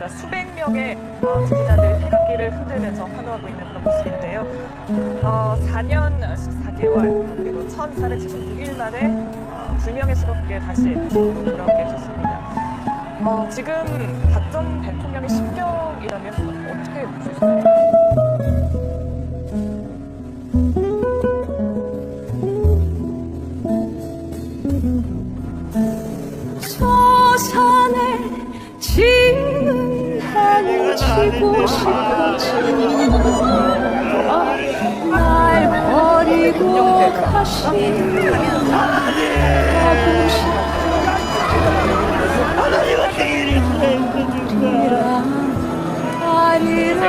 있습니다. 수백 명의 어, 지지자들이 태극기를 흔들면서 환호하고 있는 그런 모습인데요. 어, 4년 14개월 그리고 1,476일 만에 어, 불명예스럽게 다시 대통령으로 돌아오게 됐습니다. 어, 지금 박 전 대통령의 심경이라면 어떻게 보시나요? 저 치고 싶었지만 날 버리고 가시면 가고 싶으리라 아리라